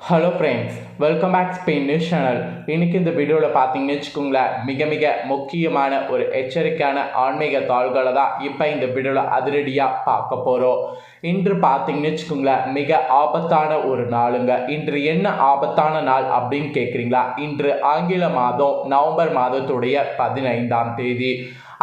Hello friends welcome back Spain news channel இன்றைக்கி இந்த வீடியோவில் பார்த்தீங்கன்னு வச்சுக்கோங்களேன் மிக மிக முக்கியமான ஒரு எச்சரிக்கையான ஆன்மீக தாள்களை தான் இப்போ இந்த வீடியோவில் அதிரடியாக பார்க்க போகிறோம் இன்று பார்த்தீங்கன்னு வச்சுக்கோங்களேன் மிக ஆபத்தான ஒரு நாளுங்க. இன்று என்ன ஆபத்தான நாள் அப்படின்னு கேட்குறீங்களா இன்று ஆங்கில மாதம் நவம்பர் மாதத்துடைய பதினைந்தாம் தேதி.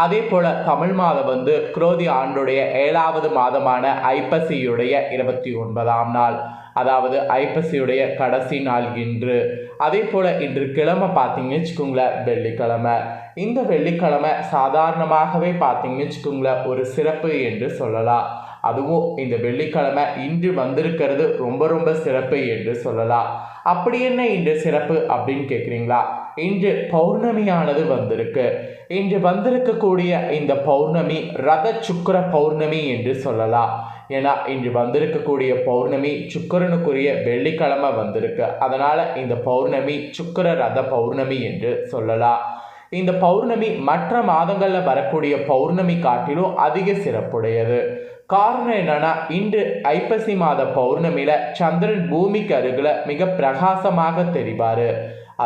அதே போல் தமிழ் மாதம் வந்து குரோதி ஆண்டுடைய ஏழாவது மாதமான ஐப்பசியுடைய இருபத்தி ஒன்பதாம் நாள். அதாவது ஐப்பசியுடைய கடைசி நாள் இன்று. அதே போல் இன்று கிழமை பார்த்தீங்கன்னு வச்சுக்கோங்களேன் வெள்ளிக்கிழமை. இந்த வெள்ளிக்கிழமை சாதாரணமாகவே பார்த்தீங்கன்னு வச்சுக்கோங்களேன் ஒரு சிறப்பு என்று சொல்லலாம். அதுவும் இந்த வெள்ளிக்கிழமை இன்று வந்திருக்கிறது ரொம்ப ரொம்ப சிறப்பு என்று சொல்லலாம். அப்படி என்ன இன்று சிறப்பு அப்படின்னு கேட்குறீங்களா? இன்று பௌர்ணமியானது வந்திருக்கு. இன்று வந்திருக்கக்கூடிய இந்த பௌர்ணமி ரத சுக்கர பௌர்ணமி என்று சொல்லலாம். ஏன்னா இன்று வந்திருக்கக்கூடிய பௌர்ணமி சுக்கரனுக்குரிய வெள்ளிக்கிழமை வந்திருக்கு. அதனால் இந்த பௌர்ணமி சுக்கர ரத பௌர்ணமி என்று சொல்லலாம். இந்த பௌர்ணமி மற்ற மாதங்களில் வரக்கூடிய பௌர்ணமி காட்டிலும் அதிக சிறப்புடையது. காரணம் என்னன்னா இன்று ஐப்பசி மாத பௌர்ணமியில் சந்திரன் பூமிக்கு அருகில் மிக பிரகாசமாக தெரிவார்.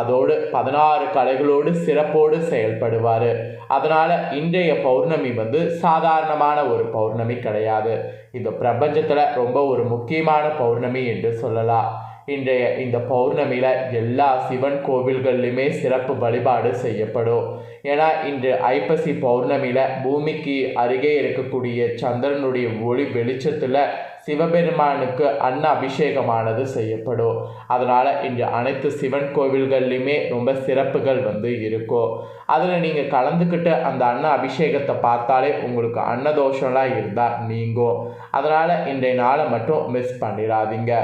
அதோடு பதினாறு கலைகளோடு சிறப்போடு செயல்படுவார். அதனால் இன்றைய பௌர்ணமி வந்து சாதாரணமான ஒரு பௌர்ணமி கிடையாது. இந்த பிரபஞ்சத்தில் ரொம்ப ஒரு முக்கியமான பௌர்ணமி என்று சொல்லலாம். இன்றைய இந்த பௌர்ணமியில் எல்லா சிவன் கோவில்கள்லையுமே சிறப்பு வழிபாடு செய்யப்படும். ஏன்னா இன்று ஐப்பசி பௌர்ணமியில் பூமிக்கு அருகே இருக்கக்கூடிய சந்திரனுடைய ஒளி வெளிச்சத்தில் சிவபெருமானுக்கு அன்ன அபிஷேகமானது செய்யப்படும். அதனால் இன்று அனைத்து சிவன் கோவில்கள்லையுமே ரொம்ப சிறப்புகள் வந்து இருக்கும். அதில் நீங்கள் கலந்துக்கிட்டு அந்த அன்ன அபிஷேகத்தை பார்த்தாலே உங்களுக்கு அன்னதோஷம்லாம் இருந்தால் நீங்கும். அதனால் இன்றைய நாளை மட்டும் மிஸ் பண்ணிடாதீங்க.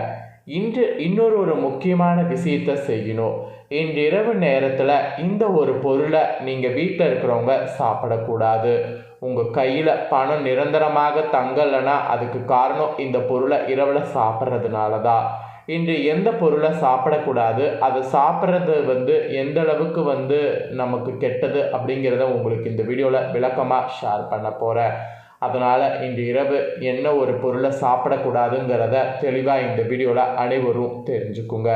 இன்று இன்னொரு ஒரு முக்கியமான விஷயத்தை செய்யணும். இன்று இரவு நேரத்தில் இந்த ஒரு பொருளை நீங்கள் வீட்டில் இருக்கிறவங்க சாப்பிடக்கூடாது. உங்கள் கையில் பணம் நிரந்தரமாக தங்கலைன்னா அதுக்கு காரணம் இந்த பொருளை இரவில் சாப்பிட்றதுனால தான் இன்று எந்த பொருளை சாப்பிடக்கூடாது அதை சாப்பிட்றது வந்து எந்த அளவுக்கு வந்து நமக்கு கெட்டது அப்படிங்கிறத உங்களுக்கு இந்த வீடியோவில் விளக்கமாக ஷேர் பண்ண போகிறேன் அதனால் இன்று இரவு என்ன ஒரு பொருளை சாப்பிடக்கூடாதுங்கிறத தெளிவாக இந்த வீடியோவில் அனைவரும் தெரிஞ்சுக்குங்க.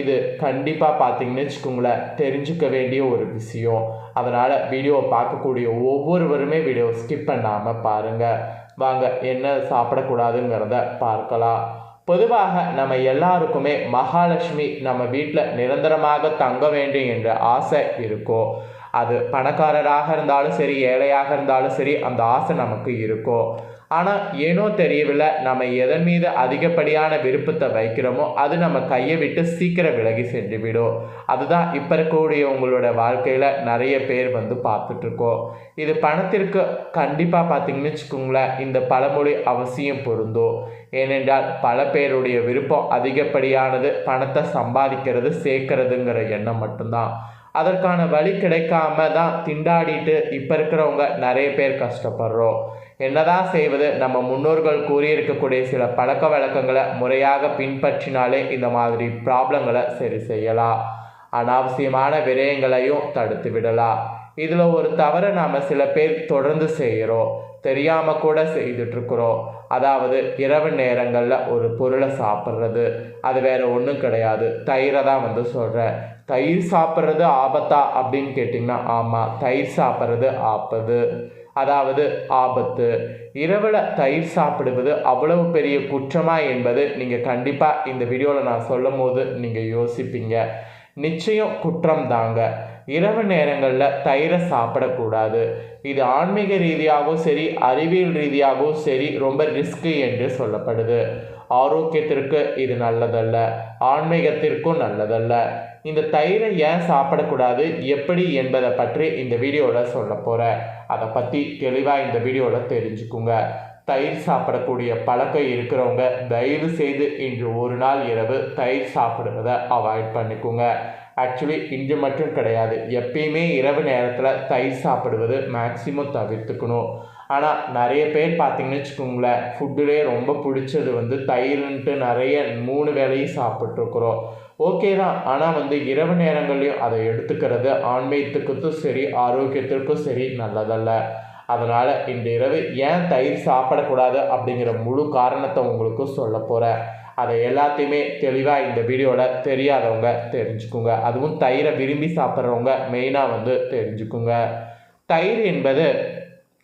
இது கண்டிப்பாக பார்த்தீங்கன்னு வச்சுக்கோங்களேன் தெரிஞ்சுக்க வேண்டிய ஒரு விஷயம். அதனால் வீடியோவை பார்க்கக்கூடிய ஒவ்வொருவருமே வீடியோ ஸ்கிப் பண்ணாமல் பாருங்கள் வாங்க என்ன சாப்பிடக்கூடாதுங்கிறத பார்க்கலாம். பொதுவாக நம்ம எல்லாருக்குமே மகாலட்சுமி நம்ம வீட்டில் நிரந்தரமாக தங்க வேண்டும் என்ற ஆசை இருக்கும். அது பணக்காரராக இருந்தாலும் சரி ஏழையாக இருந்தாலும் சரி அந்த ஆசை நமக்கு இருக்கும் ஆனால் ஏனோ தெரியவில்லை நம்ம எதன் மீது அதிகப்படியான விருப்பத்தை வைக்கிறோமோ அது நம்ம கையை விட்டு சீக்கிரம் விலகி சென்று விடும். அதுதான் இப்போ இருக்கக்கூடிய உங்களோட வாழ்க்கையில் நிறைய பேர் வந்து பார்த்துட்ருக்கோம் இது பணத்திற்கு கண்டிப்பாக பார்த்தீங்கன்னு வச்சுக்கோங்களேன் இந்த பழமொழி அவசியம் பொருந்தும் ஏனென்றால் பல பேருடைய விருப்பம் அதிகப்படியானது பணத்தை சம்பாதிக்கிறது சேர்க்கறதுங்கிற எண்ணம் மட்டும்தான். அதற்கான வழி கிடைக்காம தான் திண்டாடிட்டு இப்போ இருக்கிறவங்க நிறைய பேர் கஷ்டப்படுறோம். என்னதான் செய்வது? நம்ம முன்னோர்கள் கூறியிருக்கக்கூடிய சில பழக்க வழக்கங்களை முறையாக பின்பற்றினாலே இந்த மாதிரி ப்ராப்ளங்களை சரி செய்யலாம். அனாவசியமான விரயங்களையும் தடுத்து விடலாம். இதில் ஒரு தவறை நாம் சில பேர் தொடர்ந்து செய்கிறோம். தெரியாமல் கூட செய்துட்ருக்குறோம். அதாவது இரவு நேரங்களில் ஒரு பொருளை சாப்பிட்றது அது வேறு ஒன்றும் கிடையாது. தயிரை தான் வந்து சொல்கிறேன் தயிர் சாப்பிட்றது ஆபத்தா அப்படின்னு கேட்டிங்கன்னா ஆமாம் தயிர் சாப்பிட்றது ஆபத்து. அதாவது ஆபத்து. இரவில் தயிர் சாப்பிடுவது அவ்வளவு பெரிய குற்றமா என்பது நீங்கள் கண்டிப்பாக இந்த வீடியோவில் நான் சொல்லும் போது நீங்கள் யோசிப்பீங்க. நிச்சயம் குற்றம் தாங்க. இரவு நேரங்களில் தயிரை சாப்பிடக்கூடாது. இது ஆன்மீக ரீதியாகவும் சரி அறிவியல் ரீதியாகவும் சரி ரொம்ப ரிஸ்க்கு என்று சொல்லப்படுது. ஆரோக்கியத்திற்கு இது நல்லதல்ல. ஆன்மீகத்திற்கும் நல்லதல்ல. இந்த தயிரை ஏன் சாப்பிடக்கூடாது எப்படி என்பதை பற்றி இந்த வீடியோவில் சொல்ல போகிறேன் அதை பற்றி தெளிவாக இந்த வீடியோவில் தெரிஞ்சுக்குங்க. தயிர் சாப்பிடக்கூடிய பழக்கம் இருக்கிறவங்க தயவு செய்து இன்று ஒரு நாள் இரவு தயிர் சாப்பிடுவதை அவாய்ட் பண்ணிக்கோங்க. ஆக்சுவலி இன்று மட்டும் கிடையாது. எப்பயுமே இரவு நேரத்தில் தயிர் சாப்பிடுவது மேக்சிமம் தவிர்த்துக்கணும். ஆனால் நிறைய பேர் பார்த்தீங்கன்னு வச்சுக்கோங்களேன் ஃபுட்டுலேயே ரொம்ப பிடிச்சது வந்து தயிர்ன்ட்டு நிறைய மூணு வேலையும் சாப்பிட்ருக்குறோம் ஓகே தான். ஆனால் வந்து இரவு நேரங்களையும் அதை எடுத்துக்கிறது ஆன்மீகத்துக்கும் சரி ஆரோக்கியத்திற்கும் சரி நல்லதல்ல. அதனால் இன்று இரவு ஏன் தயிர் சாப்பிடக்கூடாது அப்படிங்கிற முழு காரணத்தை உங்களுக்கு சொல்ல போகிறேன் அதை எல்லாத்தையுமே தெளிவாக இந்த வீடியோவில் தெரியாதவங்க தெரிஞ்சுக்குங்க. அதுவும் தயிரை விரும்பி சாப்பிட்றவங்க மெயினாக வந்து தெரிஞ்சுக்குங்க. தயிர் என்பது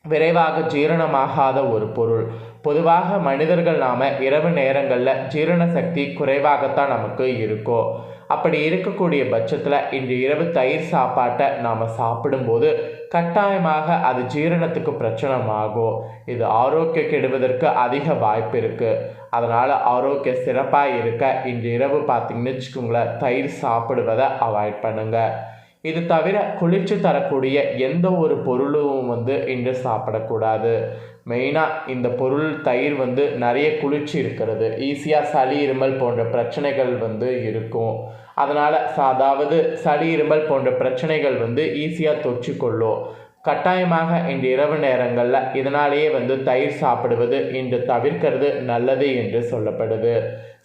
விரைவாக ஜீரணமாகாத ஒரு பொருள். பொதுவாக மனிதர்கள் நாம் இரவு நேரங்களில் ஜீரண சக்தி குறைவாகத்தான் நமக்கு இருக்கும் அப்படி இருக்கக்கூடிய பட்சத்தில் இன்று இரவு தயிர் சாப்பாட்டை நாம் சாப்பிடும்போது கட்டாயமாக அது ஜீரணத்துக்கு பிரச்சனமாகும். இது ஆரோக்கியம் கெடுவதற்கு அதிக வாய்ப்பு இருக்குது அதனால் ஆரோக்கியம் சிறப்பாக இருக்க இன்று இரவு பார்த்திங்கன்னு வச்சுக்கோங்களேன் தயிர் சாப்பிடுவதை அவாய்ட் பண்ணுங்கள் இது தவிர குளிர்ச்சி தரக்கூடிய எந்த ஒரு பொருளும் வந்து இன்று சாப்பிடக்கூடாது. மெயினாக இந்த பொருள் தயிர் வந்து நிறைய குளிர்ச்சி இருக்கிறது. ஈஸியாக சளி இருமல் போன்ற பிரச்சனைகள் வந்து இருக்கும். அதனால் அதாவது சளி இருமல் போன்ற பிரச்சனைகள் வந்து ஈஸியாக தொற்றிக்கொள்ளும். கட்டாயமாக இன்று இரவு நேரங்களில் இதனாலேயே வந்து தயிர் சாப்பிடுவது இன்று தவிர்க்கிறது நல்லது என்று சொல்லப்படுது.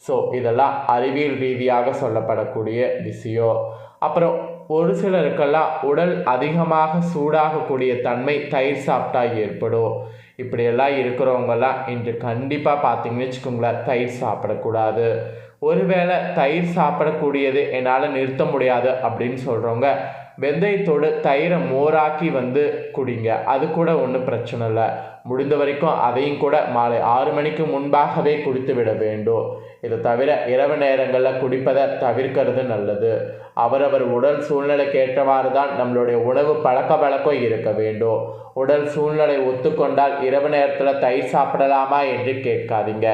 ஸோ இதெல்லாம் அறிவியல் ரீதியாக சொல்லப்படக்கூடிய விஷயம். அப்புறம் ஒரு சிலருக்கெல்லாம் உடல் அதிகமாக சூடாகக்கூடிய தன்மை தயிர் சாப்பிட்டா ஏற்படும். இப்படியெல்லாம் இருக்கிறவங்கெல்லாம் இன்று கண்டிப்பாக பார்த்தீங்கன்னு வச்சுக்கோங்களேன் தயிர் சாப்பிடக்கூடாது. ஒருவேளை தயிர் சாப்பிடக்கூடியது என்னால் நிறுத்த முடியாது அப்படின்னு சொல்கிறவங்க வெந்தயத்தோடு தயிரை மோராக்கி வந்து குடிங்க. அது கூட ஒன்றும் பிரச்சனை இல்லை. முடிந்த வரைக்கும் அதையும் கூட மாலை ஆறு மணிக்கு முன்பாகவே குடித்து விட வேண்டும். இதை தவிர இரவு நேரங்களில் குடிப்பதை தவிர்க்கிறது நல்லது. அவரவர் உடல் சூழ்நிலைக்கு ஏற்றவாறு தான் நம்மளுடைய உணவு பழக்க வழக்கம் இருக்க வேண்டும். உடல் சூழ்நிலை ஒத்துக்கொண்டால் இரவு நேரத்தில் தயிர் சாப்பிடலாமா என்று கேட்காதீங்க.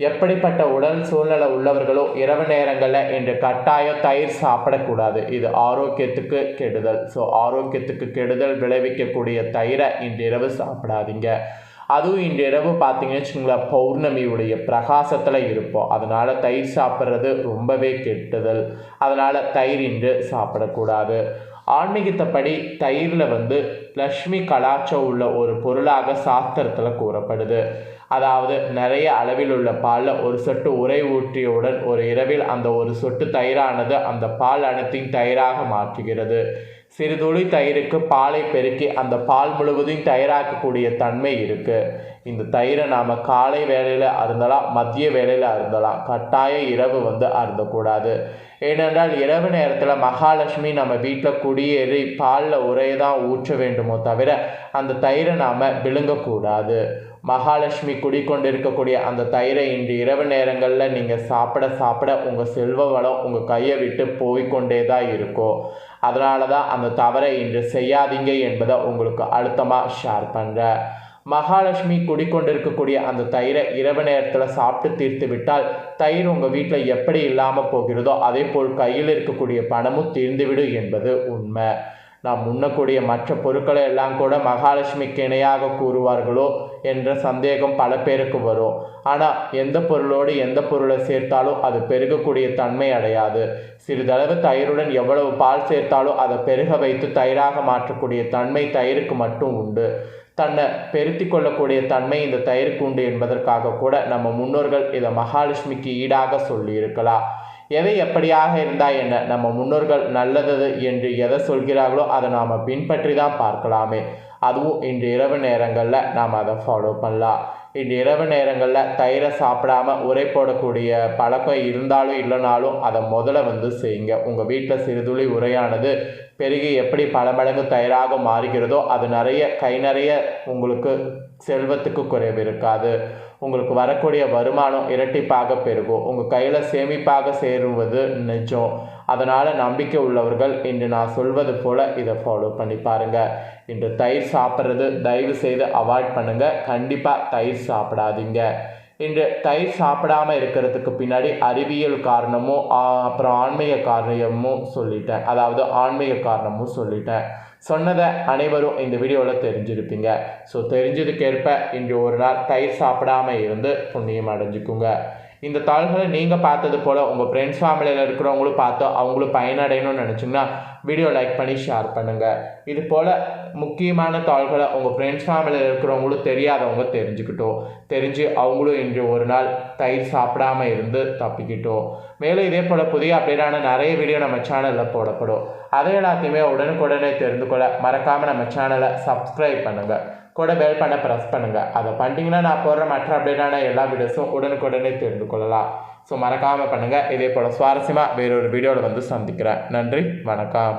எப்படிப்பட்ட உடல் சூழ்நிலை உள்ளவர்களோ இரவு நேரங்களில் இன்று கட்டாயம் தயிர் சாப்பிடக்கூடாது. இது ஆரோக்கியத்துக்கு கெடுதல். ஸோ ஆரோக்கியத்துக்கு கெடுதல் விளைவிக்கக்கூடிய தயிரை இன்று இரவு சாப்பிடாதீங்க. அதுவும் இன்று இரவு பார்த்தீங்கன்னு வச்சுக்கோங்களேன் பௌர்ணமியுடைய பிரகாசத்தில் இருப்போம். அதனால் தயிர் சாப்பிட்றது ரொம்பவே கெட்டுதல் அதனால் தயிர் இன்று சாப்பிடக்கூடாது. ஆன்மீகத்தைப்படி தயிரில் வந்து லக்ஷ்மி கலாச்சம் உள்ள ஒரு பொருளாக சாஸ்திரத்தில் கூறப்படுது. அதாவது நிறைய அளவில் உள்ள பாலில் ஒரு சொட்டு உரை ஊற்றியவுடன் ஒரு இரவில் அந்த ஒரு சொட்டு தயிரானது அந்த பால் அனைத்தையும் தயிராக மாற்றுகிறது. சிறுதுளி தயிருக்கு பாலை பெருக்கி அந்த பால் முழுவதையும் தயிராக்கக்கூடிய தன்மை இருக்குது இந்த தயிரை நாம் காலை வேலையில் அருந்தலாம் மதிய வேலையில் அருந்தலாம். கட்டாய இரவு வந்து அருந்தக்கூடாது. ஏனென்றால் இரவு நேரத்தில் மகாலட்சுமி நம்ம வீட்டில் குடியேறி பாலில் உரையை தான் ஊற்ற வேண்டுமோ தவிர அந்த தயிரை நாம் விழுங்கக்கூடாது. மகாலட்சுமி குடிக்கொண்டிருக்கக்கூடிய அந்த தயிரை இன்று இரவு நேரங்களில் நீங்கள் சாப்பிட சாப்பிட உங்கள் செல்வ வளம் உங்கள் கையை விட்டு போய்கொண்டே தான் இருக்கும் அதனால தான் அந்த தவறை இன்று செய்யாதீங்க என்பதை உங்களுக்கு அழுத்தமாக ஷேர் பண்ணுறேன் மகாலட்சுமி குடிக்கொண்டிருக்கக்கூடிய அந்த தயிரை இரவு நேரத்தில் சாப்பிட்டு தீர்த்து விட்டால் தயிர் உங்கள் வீட்டில் எப்படி இல்லாமல் போகிறதோ அதே போல் கையில் இருக்கக்கூடிய பணமும் தீர்ந்துவிடும் என்பது உண்மை. நாம் உண்ணக்கூடிய மற்ற பொருட்களை எல்லாம் கூட மகாலட்சுமிக்கு இணையாக கூறுவார்களோ என்ற சந்தேகம் பல பேருக்கு வரும். ஆனால் எந்த பொருளோடு எந்த பொருளை சேர்த்தாலும் அது பெருகக்கூடிய தன்மை அடையாது. சிறிதளவு தயிருடன் எவ்வளவு பால் சேர்த்தாலும் அதை பெருக வைத்து தயிராக மாற்றக்கூடிய தன்மை தயிருக்கு மட்டும் உண்டு. தன்னை பெருத்தி கொள்ளக்கூடிய தன்மை இந்த தயிருக்கு உண்டு என்பதற்காக கூட நம்ம முன்னோர்கள் இதை மகாலட்சுமிக்கு ஈடாக சொல்லியிருக்கலாம். எதை எப்படியாக இருந்தால் என்ன? நம்ம முன்னோர்கள் நல்லது என்று எதை சொல்கிறார்களோ அதை நாம் பின்பற்றி தான் பார்க்கலாமே. அதுவும் இன்று இரவு நேரங்களில் நாம் அதை ஃபாலோ பண்ணலாம். இன்று இரவு நேரங்களில் தயிரை சாப்பிடாம உரை போடக்கூடிய பழக்கம் இருந்தாலும் இல்லைனாலும் அதை முதல்ல வந்து செய்யுங்க. உங்கள் வீட்டில் சிறுதுளி உரையானது பெருகி எப்படி பல மடங்கு தயிராக மாறுகிறதோ அது நிறைய கை நிறைய உங்களுக்கு செல்வத்துக்கு குறைவு இருக்காது. உங்களுக்கு வரக்கூடிய வருமானம் இரட்டிப்பாக பெருகும். உங்கள் கையில் சேமிப்பாக சேருவது நிஜம். அதனால் நம்பிக்கை உள்ளவர்கள் இன்று நான் சொல்வது போல் இதை ஃபாலோ பண்ணி பாருங்கள் இன்று தயிர் சாப்பிட்றது தயவு செய்து அவாய்ட் பண்ணுங்கள் கண்டிப்பாக தயிர் சாப்பிடாதீங்க. இன்று தயிர் சாப்பிடாம இருக்கிறதுக்கு பின்னாடி அறிவியல் காரணமும் அப்புறம் ஆன்மீக காரணமும் சொல்லிட்டேன். அதாவது ஆன்மீக காரணமும் சொல்லிட்டேன். சொன்னதை அனைவரும் இந்த வீடியோவில் தெரிஞ்சிருப்பீங்க. ஸோ தெரிஞ்சதுக்கேற்ப இன்று ஒரு நாள் தயிர் சாப்பிடாம இருந்து புண்ணியம் அடைஞ்சுக்குங்க. இந்த தாள்களை நீங்கள் பார்த்தது போல் உங்கள் ஃப்ரெண்ட்ஸ் ஃபேமிலியில் இருக்கிறவங்களும் பார்த்து அவங்களும் பயனடையணும்னு நினச்சிங்கன்னா வீடியோ லைக் பண்ணி ஷேர் பண்ணுங்கள் இது போல் முக்கியமான தாள்களை உங்கள் ஃப்ரெண்ட்ஸ் ஃபேமிலியில் இருக்கிறவங்களும் தெரியாதவங்க தெரிஞ்சுக்கிட்டோம். தெரிஞ்சு அவங்களும் இன்று ஒரு நாள் தயிர் சாப்பிடாம இருந்து தப்பிக்கிட்டோம். மேலும் இதே போல் புதிய அப்டேட்டான நிறைய வீடியோ நம்ம சேனலில் போடப்படும். அதை எல்லாத்தையுமே உடனுக்குடனே தெரிந்து கொள்ள மறக்காமல் நம்ம சேனலை சப்ஸ்கிரைப் பண்ணுங்கள் கூட பெல் பண்ண ப்ரெஸ் பண்ணுங்கள் அதை பண்ணிட்டீங்கன்னா நான் போடுற மற்ற அப்டேட்டான எல்லா வீடியோஸும் உடனுக்குடனே தெரிந்து கொள்ளலாம். ஸோ மறக்காமல் பண்ணுங்கள் இதே போல் சுவாரஸ்யமாக வேறொரு வீடியோவில் வந்து சந்திக்கிறேன். நன்றி. வணக்கம்.